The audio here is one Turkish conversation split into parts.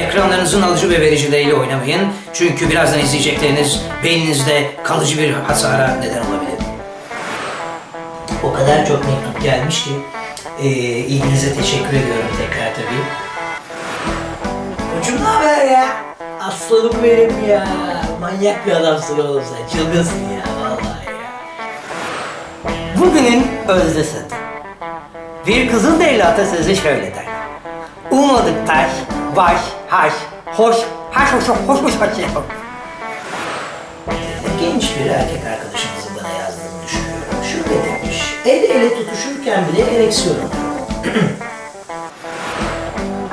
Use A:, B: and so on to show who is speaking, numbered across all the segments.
A: Ekranlarınızın alıcı ve vericileriyle oynamayın. Çünkü birazdan izleyecekleriniz beyninizde kalıcı bir hasara neden olabilir. O kadar çok mektup gelmiş ki e, ilginize teşekkür ediyorum tekrar tabii. Hocam ne haber ya? Aslanım benim ya. Manyak bir adamsın oğlum sen. Çılgınsın ya vallahi ya. Bugünün özdesi. Bir Kızılderili atasözü şöyle der. Ummadık taş, baş, haş, hoş, haş hoş hoş hoş hoş hoş. Genç bir erkek arkadaşımızın bana yazdığını düşünüyorum. Şöyle demiş. El ele tutuşurken bile ereksiyon.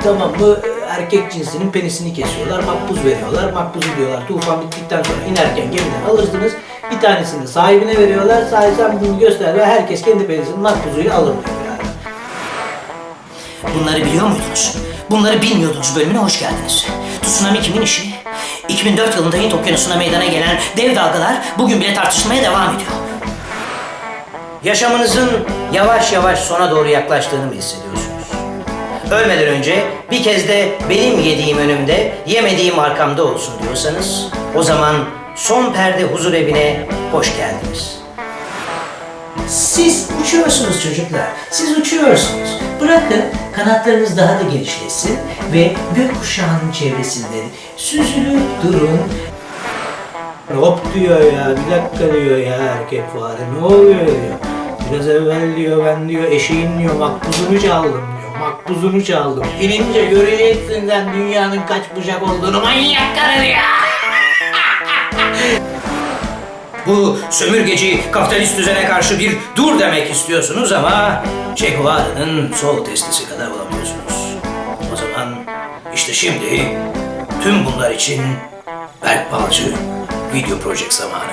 A: Tamam bu erkek cinsinin penisini kesiyorlar, makbuz veriyorlar. Makbuzu diyorlar tufan bittikten sonra inerken gemiden alırsınız. Bir tanesini sahibine veriyorlar. Sahibi sen bunu göster ve herkes kendi penisinin makbuzuyla alır diyor. Bunları biliyor muydunuz? Bunları bilmiyordunuz bölümüne hoş geldiniz. Tsunami kimin işi? 2004 yılında Hint okyanusuna meydana gelen dev dalgalar bugün bile tartışmaya devam ediyor. Yaşamınızın yavaş yavaş sona doğru yaklaştığını mı hissediyorsunuz? Ölmeden önce bir kez de benim yediğim önümde, yemediğim arkamda olsun diyorsanız o zaman son perde huzur evine hoş geldiniz. Siz uçuyorsunuz çocuklar. Siz uçuyorsunuz. Bırakın kanatlarınız daha da genişlesin ve gökkuşağının çevresinde süzülüp durun. Hop diyor ya, bir dakika diyor ya erkek fare. Ne oluyor diyor. Biraz evvel diyor ben diyor eşeğin diyor makbuzunu çaldım diyor. Makbuzunu çaldım. İnince göreceksin sen dünyanın kaç bucak olduğunu manyak karı ya. Bu sömürgeci kapitalist düzene karşı bir dur demek istiyorsunuz ama Che Guevara'nın sol testisi kadar olamıyorsunuz. O zaman işte şimdi tüm bunlar için Berk Balcı video project zamanı.